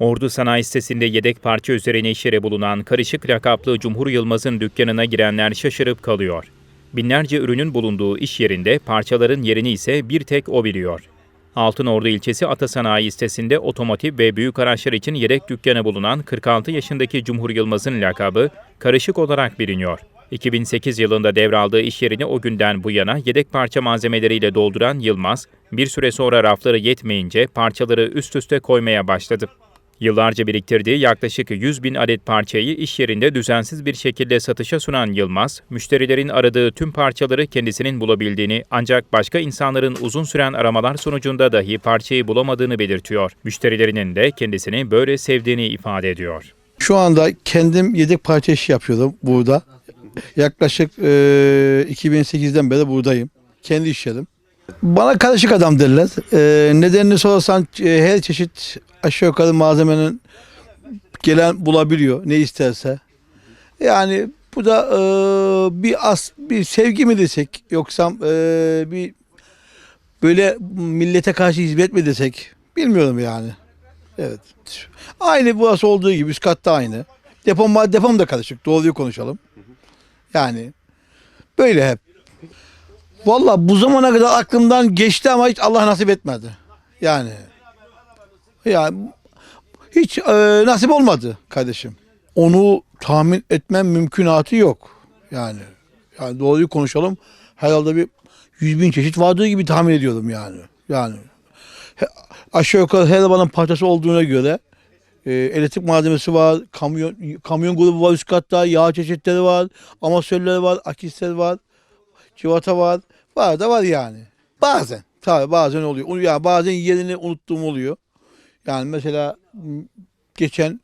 Ordu Sanayi Sitesi'nde yedek parça üzerine iş yeri bulunan karışık lakaplı Cumhur Yılmaz'ın dükkanına girenler şaşırıp kalıyor. Binlerce ürünün bulunduğu iş yerinde parçaların yerini ise bir tek o biliyor. Altınordu ilçesi Atasanayi sitesinde otomotiv ve büyük araçlar için yedek dükkanı bulunan 46 yaşındaki Cumhur Yılmaz'ın lakabı karışık olarak biliniyor. 2008 yılında devraldığı iş yerini o günden bu yana yedek parça malzemeleriyle dolduran Yılmaz, bir süre sonra rafları yetmeyince parçaları üst üste koymaya başladı. Yıllarca biriktirdiği yaklaşık 100 bin adet parçayı iş yerinde düzensiz bir şekilde satışa sunan Yılmaz, müşterilerin aradığı tüm parçaları kendisinin bulabildiğini ancak başka insanların uzun süren aramalar sonucunda dahi parçayı bulamadığını belirtiyor. Müşterilerinin de kendisini böyle sevdiğini ifade ediyor. Şu anda kendim yedek parça işi yapıyordum burada. Yaklaşık e, 2008'den beri buradayım. Kendi iş. Bana karışık adam derler. E, nedenini sorarsan e, her çeşit aşağı yukarı malzemenin gelen bulabiliyor ne isterse. Yani bu da e, bir as bir sevgi mi desek yoksa e, bir böyle millete karşı hizmet mi desek bilmiyorum yani. Evet. Aynı burası olduğu gibi üst katta aynı. Depom, var- depom da karışık. Doğruyu konuşalım. Yani böyle hep. Valla bu zamana kadar aklımdan geçti ama hiç Allah nasip etmedi. Yani. Yani hiç e, nasip olmadı kardeşim. Onu tahmin etmem mümkünatı yok. Yani. Yani doğruyu konuşalım. Herhalde bir yüz bin çeşit vardığı gibi tahmin ediyorum yani. Yani aşağı yukarı her arabanın parçası olduğuna göre e, elektrik malzemesi var, kamyon kamyon grubu var üst katta, yağ çeşitleri var, amasörler var, akisler var, civata var. Var da var yani. Bazen. Tabii bazen oluyor. Ya yani bazen yerini unuttuğum oluyor. Yani mesela geçen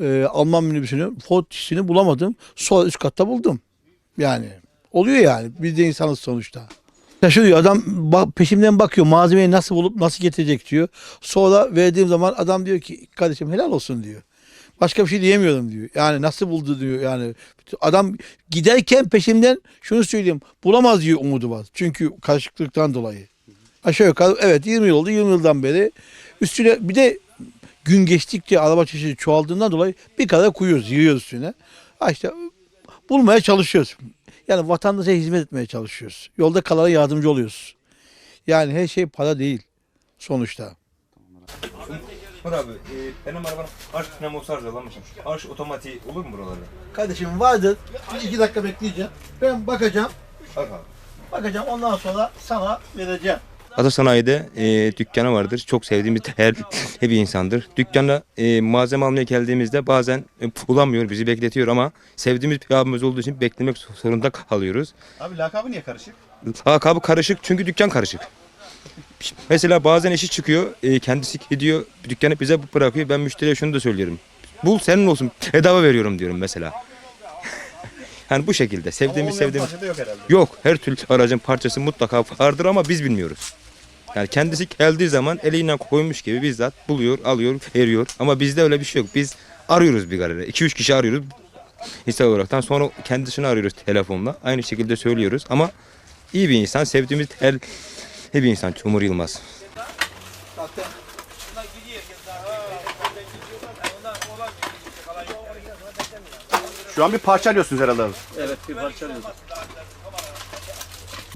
e, Alman minibüsünü, Ford işini bulamadım. Sonra üst katta buldum. Yani oluyor yani. Biz de insanız sonuçta. Şaşırıyor adam bak, peşimden bakıyor malzemeyi nasıl bulup nasıl getirecek diyor. Sonra verdiğim zaman adam diyor ki kardeşim helal olsun diyor. Başka bir şey diyemiyorum diyor. Yani nasıl buldu diyor yani. Adam giderken peşimden şunu söyleyeyim bulamaz diyor umudu var. Çünkü karışıklıktan dolayı. Aşağı yukarı evet 20 yıl oldu 20 yıldan beri. Üstüne bir de gün geçtikçe araba çeşidi çoğaldığından dolayı bir kadar koyuyoruz yığıyoruz üstüne. Ha işte bulmaya çalışıyoruz. Yani vatandaşa hizmet etmeye çalışıyoruz. Yolda kalana yardımcı oluyoruz. Yani her şey para değil sonuçta. Murat abi e, benim arabanın arş dinamosu arızalanmışım. Arş otomatiği olur mu buralarda? Kardeşim vardır. Bir iki dakika bekleyeceğim. Ben bakacağım. Bak abi. Bakacağım ondan sonra sana vereceğim. Atasanayi'de e, dükkanı vardır. Çok sevdiğimiz her bir insandır. Dükkana e, malzeme almaya geldiğimizde bazen e, bulamıyor, bizi bekletiyor ama sevdiğimiz bir abimiz olduğu için beklemek zorunda kalıyoruz. Abi lakabı niye karışık? Lakabı karışık çünkü dükkan karışık. Mesela bazen eşi çıkıyor, e, kendisi gidiyor, dükkanı bize bırakıyor. Ben müşteriye şunu da söylüyorum. Bul senin olsun, bedava veriyorum diyorum mesela. Yani bu şekilde sevdiğimiz Olmayan sevdiğimiz yok herhalde. Yok her türlü aracın parçası mutlaka vardır ama biz bilmiyoruz. Yani kendisi geldiği zaman eliyle koymuş gibi bizzat buluyor, alıyor, veriyor. Ama bizde öyle bir şey yok. Biz arıyoruz bir galere. 2-3 kişi arıyoruz. Hisse olaraktan sonra kendisini arıyoruz telefonla. Aynı şekilde söylüyoruz ama iyi bir insan, sevdiğimiz her bir insan Cumhur Yılmaz. Şu an bir parça alıyorsunuz herhalde abi.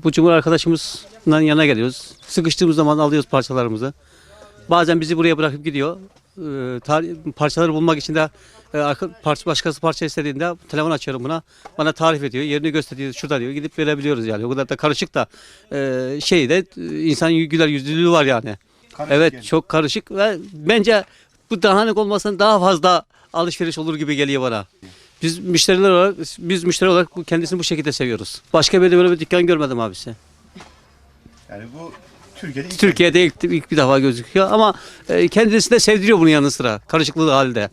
Bu Cumhur arkadaşımızla yana geliyoruz. Sıkıştığımız zaman alıyoruz parçalarımızı. Bazen bizi buraya bırakıp gidiyor. Ee, tar- parçaları bulmak için de e, parça, başkası parça istediğinde telefon açıyorum buna. Bana tarif ediyor. Yerini gösteriyor. Şurada diyor. Gidip verebiliyoruz yani. O kadar da karışık da e, şey de e, insan güler yüzlülüğü var yani. evet yani. çok karışık ve bence bu dağınık olmasın daha fazla alışveriş olur gibi geliyor bana. Biz müşteriler olarak biz müşteri olarak bu kendisini bu şekilde seviyoruz. Başka bir de böyle bir dükkan görmedim abisi. Yani bu Türkiye'de ilk Türkiye'de ilk, ilk bir defa gözüküyor ama e, kendisi de sevdiriyor bunun yanı sıra karışıklığı halde.